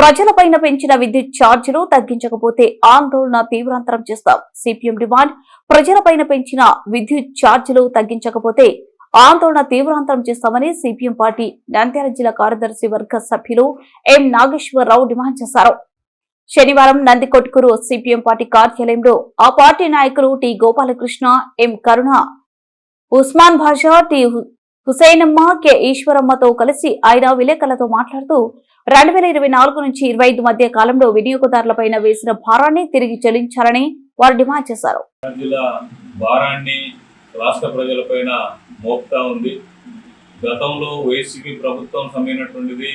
ప్రజలపైన పెంచిన విద్యుత్ ఛార్జీలు తగ్గించకపోతే ఆందోళన తీవ్రాంతరం చేస్తాం. సిపిఎం డిమాండ్ ప్రజలపైన పెంచిన విద్యుత్ ఛార్జీలు తగ్గించకపోతే ఆందోళన తీవ్రాంతరం చేస్తామని సిపిఎం పార్టీ నంద్యాల జిల్లా కార్యదర్శి వర్గ సభ్యులు ఎం నాగేశ్వరరావు డిమాండ్ చేశారు. శనివారం నందికొట్కూరు సిపిఎం పార్టీ కార్యాలయంలో ఆ పార్టీ నాయకులు T Gopalakrishna M Karuna Usman Basha T Husenamma K ఈశ్వరమ్మతో కలిసి ఆయన విలేకరులతో మాట్లాడుతూ రెండు వేల ఇరవై నాలుగు నుంచి ఇరవై ఐదు మధ్య కాలంలో వినియోగదారులపైన వేసిన భారాన్ని తిరిగి చెల్లించాలని వారు డిమాండ్ చేశారు. భారాన్ని రాష్ట్ర ప్రజలపైన మోపుతా ఉంది. గతంలో వైసీపీ ప్రభుత్వం సమైనటువంటిది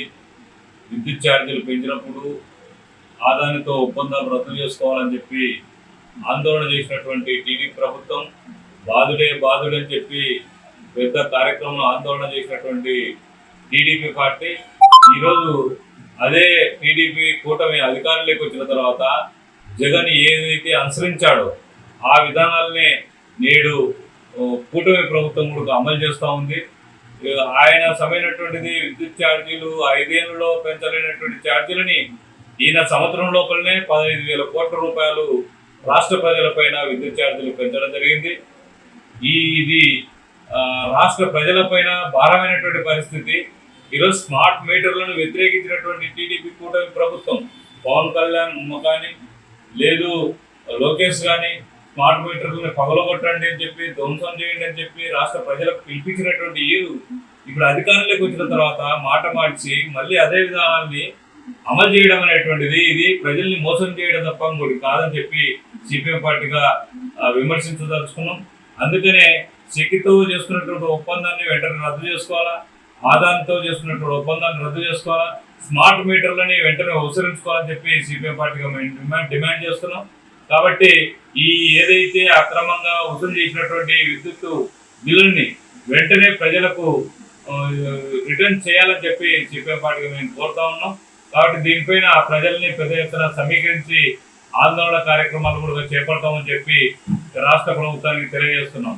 విద్యుత్ ఛార్జీలు పెంచినప్పుడు ఆదానితో ఒప్పందాలు రద్దు చేసుకోవాలని చెప్పి ఆందోళన చేసినటువంటి టీడీపీ ప్రభుత్వం బాధుడే బాధుడని చెప్పి పెద్ద కార్యక్రమం ఆందోళన చేసినటువంటి టీడీపీ పార్టీ ఈరోజు అదే టీడీపీ కూటమి అధికారంలోకి వచ్చిన తర్వాత జగన్ ఏదైతే అనుసరించాడో ఆ విధానాలనే నేడు కూటమి ప్రభుత్వం కూడా అమలు చేస్తూ ఉంది. ఆయన సమైనటువంటిది విద్యుత్ ఛార్జీలు ఐదేళ్ళలో పెంచలేనటువంటి ఛార్జీలని ఈయన సంవత్సరం లోపలనే పదహైదు వేల కోట్ల రూపాయలు రాష్ట్ర ప్రజలపైన విద్యుత్ ఛార్జీలు పెంచడం జరిగింది. ఈ ఇది రాష్ట్ర ప్రజలపైన భారమైనటువంటి పరిస్థితి ఈరోజు స్మార్ట్ మీటర్లను వ్యతిరేకించినటువంటి టీడీపీ కూటమి ప్రభుత్వం పవన్ కళ్యాణ్ కానీ లేదు లోకేష్ కానీ స్మార్ట్ మీటర్లను పగలగొట్టండి అని చెప్పి ధ్వంసం చేయండి అని చెప్పి రాష్ట్ర ప్రజలకు పిలిపించినటువంటి ఈరు ఇప్పుడు అధికారంలోకి వచ్చిన తర్వాత మాట మార్చి మళ్ళీ అదే విధానాన్ని అమలు చేయడం అనేటువంటిది ఇది ప్రజల్ని మోసం చేయడం తప్ప ఇంకోటి కాదని చెప్పి సిపిఎం పార్టీగా విమర్శించదలుచుకున్నాం. అందుకనే శక్తితో చేసుకున్నటువంటి ఒప్పందాన్ని వెంటనే రద్దు చేసుకోవాలా? ఆదాయంతో చేసుకున్నటువంటి ఒప్పందాన్ని రద్దు చేసుకోవాలా? స్మార్ట్ మీటర్లని వెంటనే ఉపసరించుకోవాలని చెప్పి సిపిఎం పార్టీగా మేము డిమాండ్ డిమాండ్ చేస్తున్నాం. కాబట్టి ఈ ఏదైతే అక్రమంగా వసూలు చేసినటువంటి విద్యుత్ బిల్లుల్ని వెంటనే ప్రజలకు రిటర్న్ చేయాలని చెప్పి సిపిఎం పార్టీగా మేము కోరుతా ఉన్నాం. కాబట్టి దీనిపైన ప్రజల్ని పెద్ద ఎత్తున సమీకరించి ఆందోళన కార్యక్రమాలు కూడా చేపడతామని చెప్పి రాష్ట్ర ప్రభుత్వానికి తెలియజేస్తున్నాం.